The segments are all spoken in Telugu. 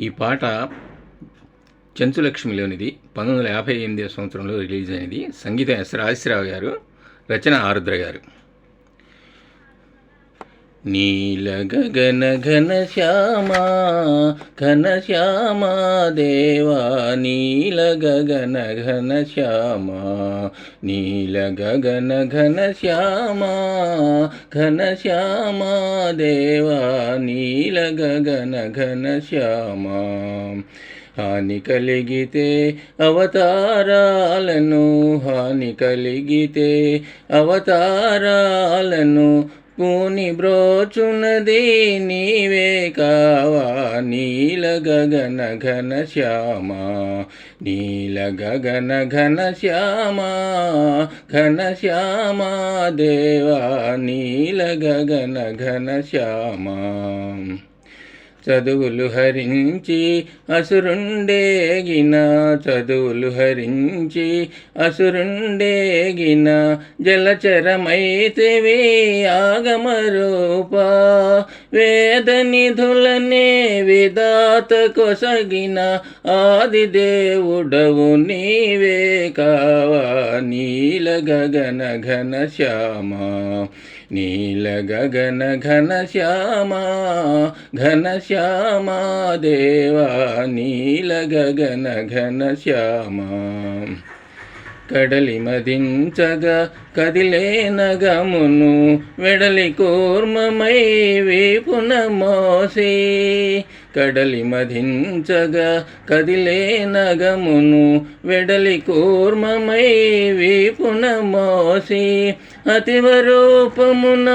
ఈ పాట చెంచులక్ష్మిలోనిది పంతొమ్మిది వందల యాభై ఎనిమిది సంవత్సరంలో రిలీజ్ అయినది. సంగీతం ఎస్ రాజశ్రావు గారు రచన ఆరుద్ర గారు. నీల గగన ఘన శ్యామా ఘన శ్యామా దేవా నీల గగన ఘన శ్యామా నీల గగన ఘన శ్యామా ఘన శ్యామా దేవా నీల గగన ఘన శ్యామా హాని కలిగితే అవతారాలను హాని కలిగితే అవతారాలను పూని బ్రోచునది నీవే కావా? నీల గగన ఘన శ్యామా. నీల గగన ఘన శ్యామా. ఘన శ్యామా దేవా. నీల గగన ఘన శ్యామా. చదువులు హరించి అసురుండేగిన చదువులు హరించి అసురుండేగిన జలచరమైతివి ఆగమరూప వేద నిధులనే విధాత కొసగిన ఆది దేవుడవు నీవే కావా నీల గగన ఘన శ్యామా. నీల గగన ఘన శ్యామా ఘన శ్యామా దేవా నీల గగన ఘన శ్యామా కడలి మదించగా కదిలే నగమును వెడలి కూర్మమై వేపున మోసి. కడలి మధించగా కదిలే నగమును వెడలి కూర్మమై వేపున మోసి. అతివరూపమున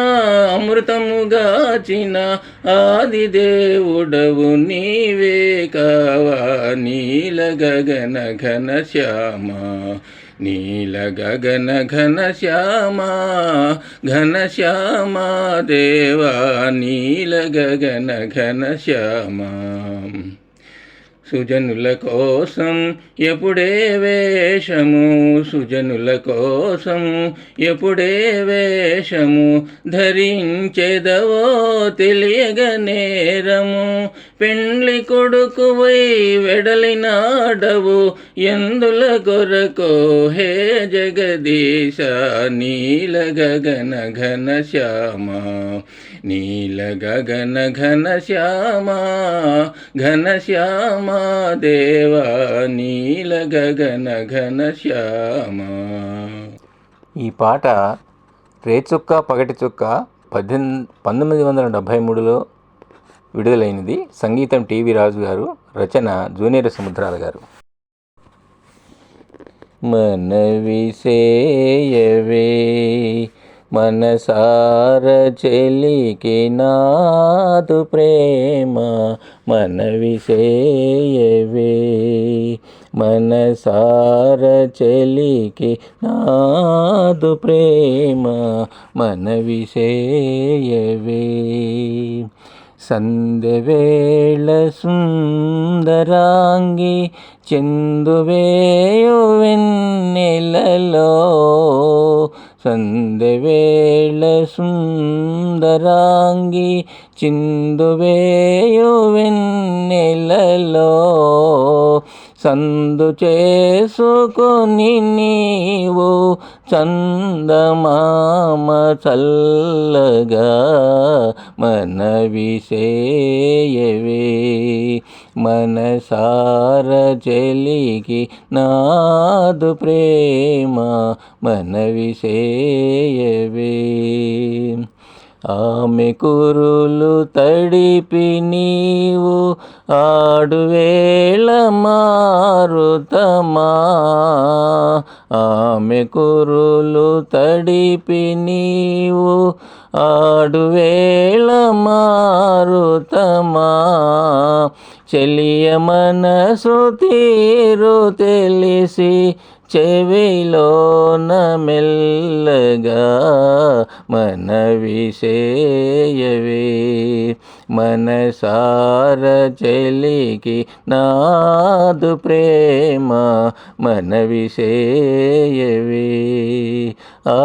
అమృతముగాచిన ఆది దేవుడవు నీవే కావా. నీల గగన ఘన శ్యామ నీల గగన ఘన శ్యామ ఘన శ్యామ దేవా. నీల గగన ఘన శ్యామ. సుజనుల కోసం ఎప్పుడే వేషము? సుజనుల కోసం ఎప్పుడే వేషము? ధరించెదవో తెలియగ నేరము. పెండ్లి కొడుకువై వెడలినాడవు. ఎందుల కొరకు? హే జగదీశ నీల గగన ఘన శ్యామా. నీల గగన ఘన శ్యామా ఘన శ్యామా దేవా నీల గగన ఘన శ్యామా ఈ పాట రేచుక్క పగటి చుక్క పద్దెనిమిది పంతొమ్మిది వందల డెబ్భై మూడులో విడుదలైనది సంగీతం టీవీ రాజు గారు రచన జూనియర్ సముద్రాల గారు. మనవిసేయవే మనసార చెలికి నాదు ప్రేమ మన సేయవే మనసార చెలికి నాదు ప్రేమ మన సేయవే సందవేళ సుందరాంగి చెందువేయు സന്ധ്യവേള സുന്ദരാംഗി ചിന്തുവേയുവെന്നില്ലല്ലോ. సందు చేసుకొని నీవు చందమామ చల్లగా మన విసేయవే మనసార చెలికి నాదు ప్రేమ మన విసేయవే ఆమె కురులు తడిపి నీవు ఆడువేళ మారుతమా? ఆమె కురులు తడిపి నీవు ఆడువేళ మారుతమా? చెలియ మనసు తీరు తెలిసి చెవిలోన మెల్లగా మన విషయవే మనసార చెలికి నాదు ప్రేమ మన విషేయవి ఆ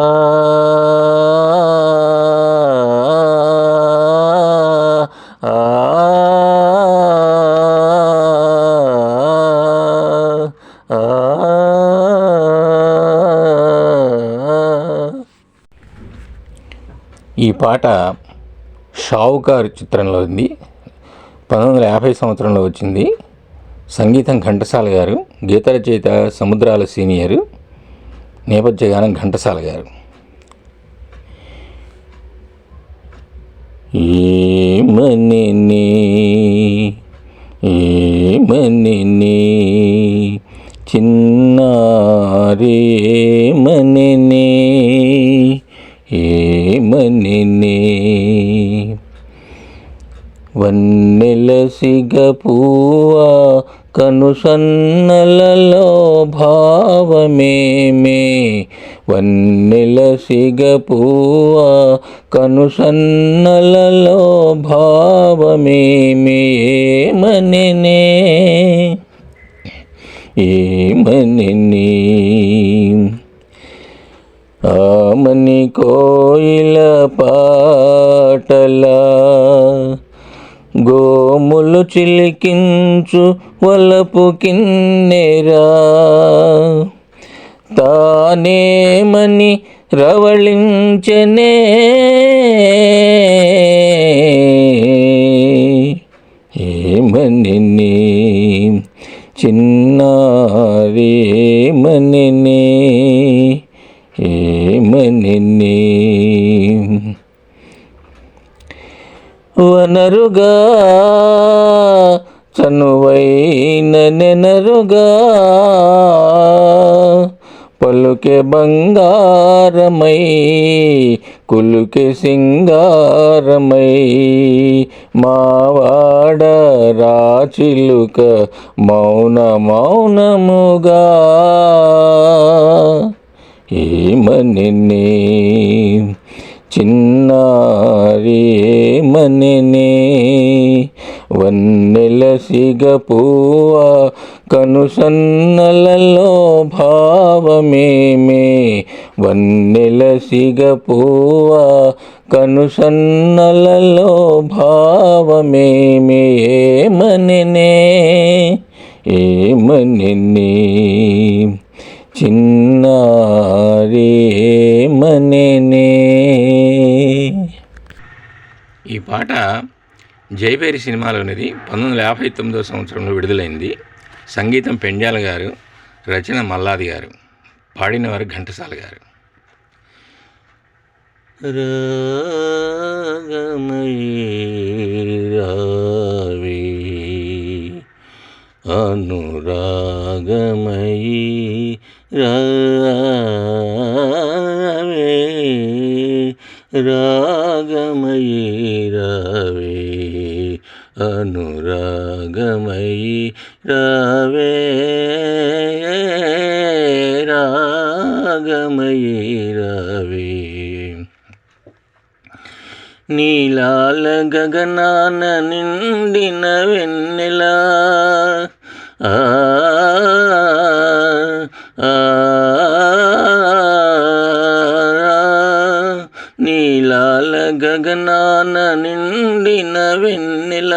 ఈ పాట షావుకార్ చిత్రంలో ఉంది. పంతొమ్మిది వందల యాభై సంవత్సరంలో వచ్చింది. సంగీతం ఘంటసాల గారు గీత రచయిత సముద్రాల సీనియరు నేపథ్య గానం ఘంటసాల గారు. ఏమని ఏమని సిగపూవా కనుసన్నలలో భావమేమే. వన్నెల సిగపూవా కనుసన్నలలో భావమేమే. ఏమనినే? ఏమనిని ఆమని కోయిల పాటలా గోములు చిలికించు వలపు కిన్నెరా. తానేమని రవళించనే? ఏమని చిన్నారేమని వనరుగా చనువైన నెనరుగా పలుకే బంగారమై కులుకే సింగారమై మావాడ రాచిలుక మౌన మౌనముగా ఏమని చిన్నారేమనే వన్నెల సిగపూవ కనుసన్నలలో భావమేమే. వన్నెల సిగపూవ కనుసన్నలలో భావమేమే. ఏమనే ఏమనే చిన్నారేమనే ఈ పాట జైపేరి సినిమాలోనిది పంతొమ్మిది వందల యాభై తొమ్మిదో సంవత్సరంలో విడుదలైంది. సంగీతం పెండ్యాల గారు రచన మల్లాది గారు పాడినవారు ఘంటసాల గారు. రాగమయీ అనురాగమయీ రావే రాగమయీ రావే అనురాగమయీ రావే రాగమయీ రావే నీలాల గగనాన నిండిన వెన్నెలా ఆ ఆ, నీలాల గగనాన నిండిన వెన్నెల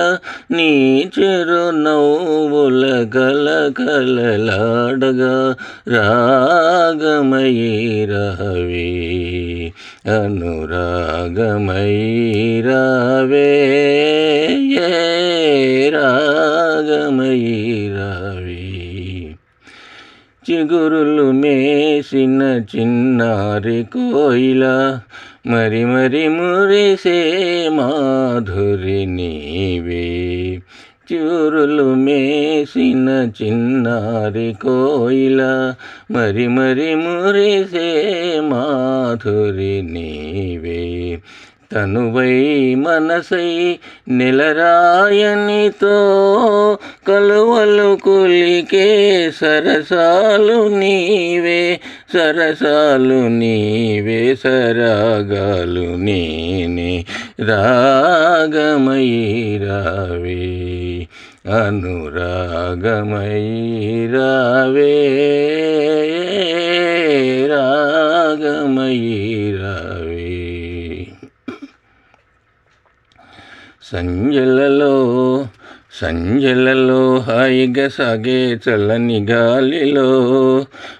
నీ చెరు నవ్వుల కల కలలాడగా రాగమయీ రావే అనురాగమయీ రవే రాగమయీ చిగురులు మేసిన చిన్నారి కోయిల మరి మరి మురిసే మాధురి నీవే. చిగురులు మేసిన చిన్నారి కోయిల మరి మరి మురిసే మాధురి నీవే. తనువై మనసై నెలరాయనితో కలువలు కులికే సరసాలు నీవే సరసాలు నీవే సరాగాలు నేనే రాగమయీ రావే అనురాగమయీ రావే రాగమయీ రావే. సంజలలో సంజలలో హాయిగా సాగే చల్లని గాలిలో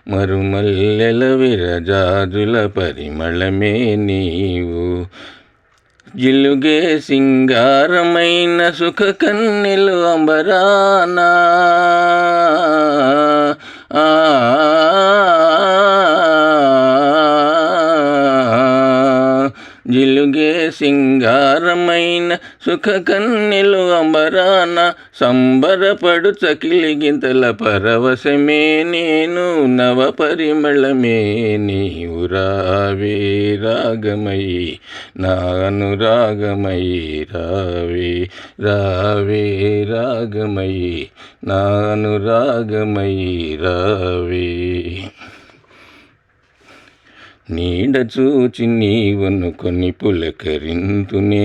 మరుమల్లెల విరజాజుల పరిమళమే నీవు. జిలుగే సింగారమైన సుఖ కన్నెలు అంబరానా. ఆ, సింగారమైన సుఖ కన్నెలు అంబరాన సంబరపడు చకిలిగింతల పరవశమే నేను నవ పరిమళమే నీవు రావే రాగమయి నా అనురాగమయి రావే రావే రాగమయి నా అనురాగమయి రావే నీడ చూచి నీవనుకొని పులకరింతునే.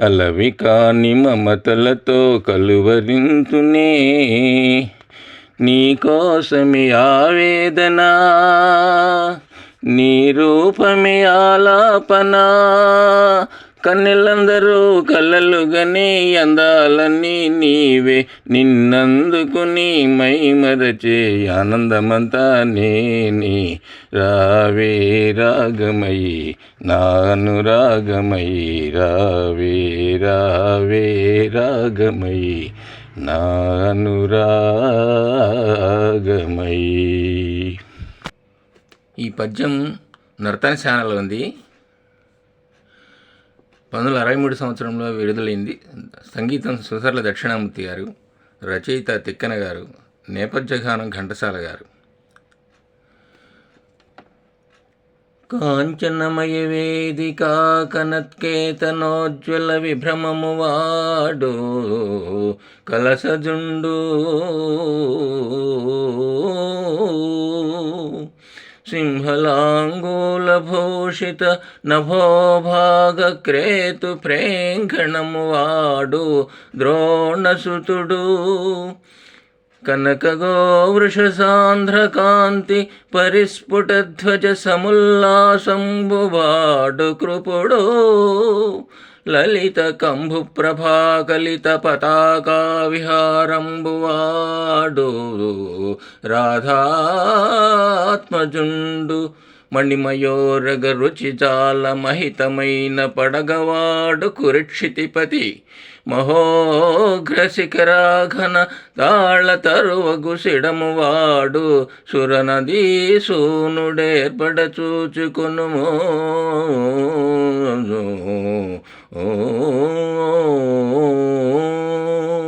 అలవి కాని మమతలతో కలువరింతునే. నీకోసమే ఆవేదన నీ రూపమే ఆలాపనా. కన్నెలందరూ కలలుగని అందాలన్నీ నీవే. నిన్నందుకుని మై మరచే ఆనందమంతా నేనే. రావే రాగమయి నాను రాగమయి రావే రావే రాగమయి నాను రాగమయి ఈ పద్యం నర్తనశాలలో ఉంది. పంతొమ్మిది అరవై మూడు సంవత్సరంలో విడుదలైంది సంగీతం సుసర్ల దక్షిణామూర్తి గారు రచయిత తిక్కన గారు నేపథ్య గానం ఘంటసాల గారు. కాంచనమయ వేదికా కనత్కేతనోజ్వల విభ్రమము వాడు కలసజుండు. సింహలాంగూలభూషిత నభోభాగక్రేతు ప్రేంఘణము వాడు ద్రోణసుతుడు కనకగోవృషసాంధ్రకాంతి పరిస్ఫుటధ్వజ సముల్లాసంబువాడు కృపుడు లలిత కంభు ప్రభాకలిత పతాకా విహారంబువాడు రాధాత్మజుండు మణిమయోరగ రుచి జాల మహితమైన పడగవాడు కురుక్షితిపతి మహోగ్రశిఖరాఘన తాళ తరువగు వాడు సురనదీ సూనుడేర్పడ చూచుకునుమో Oh.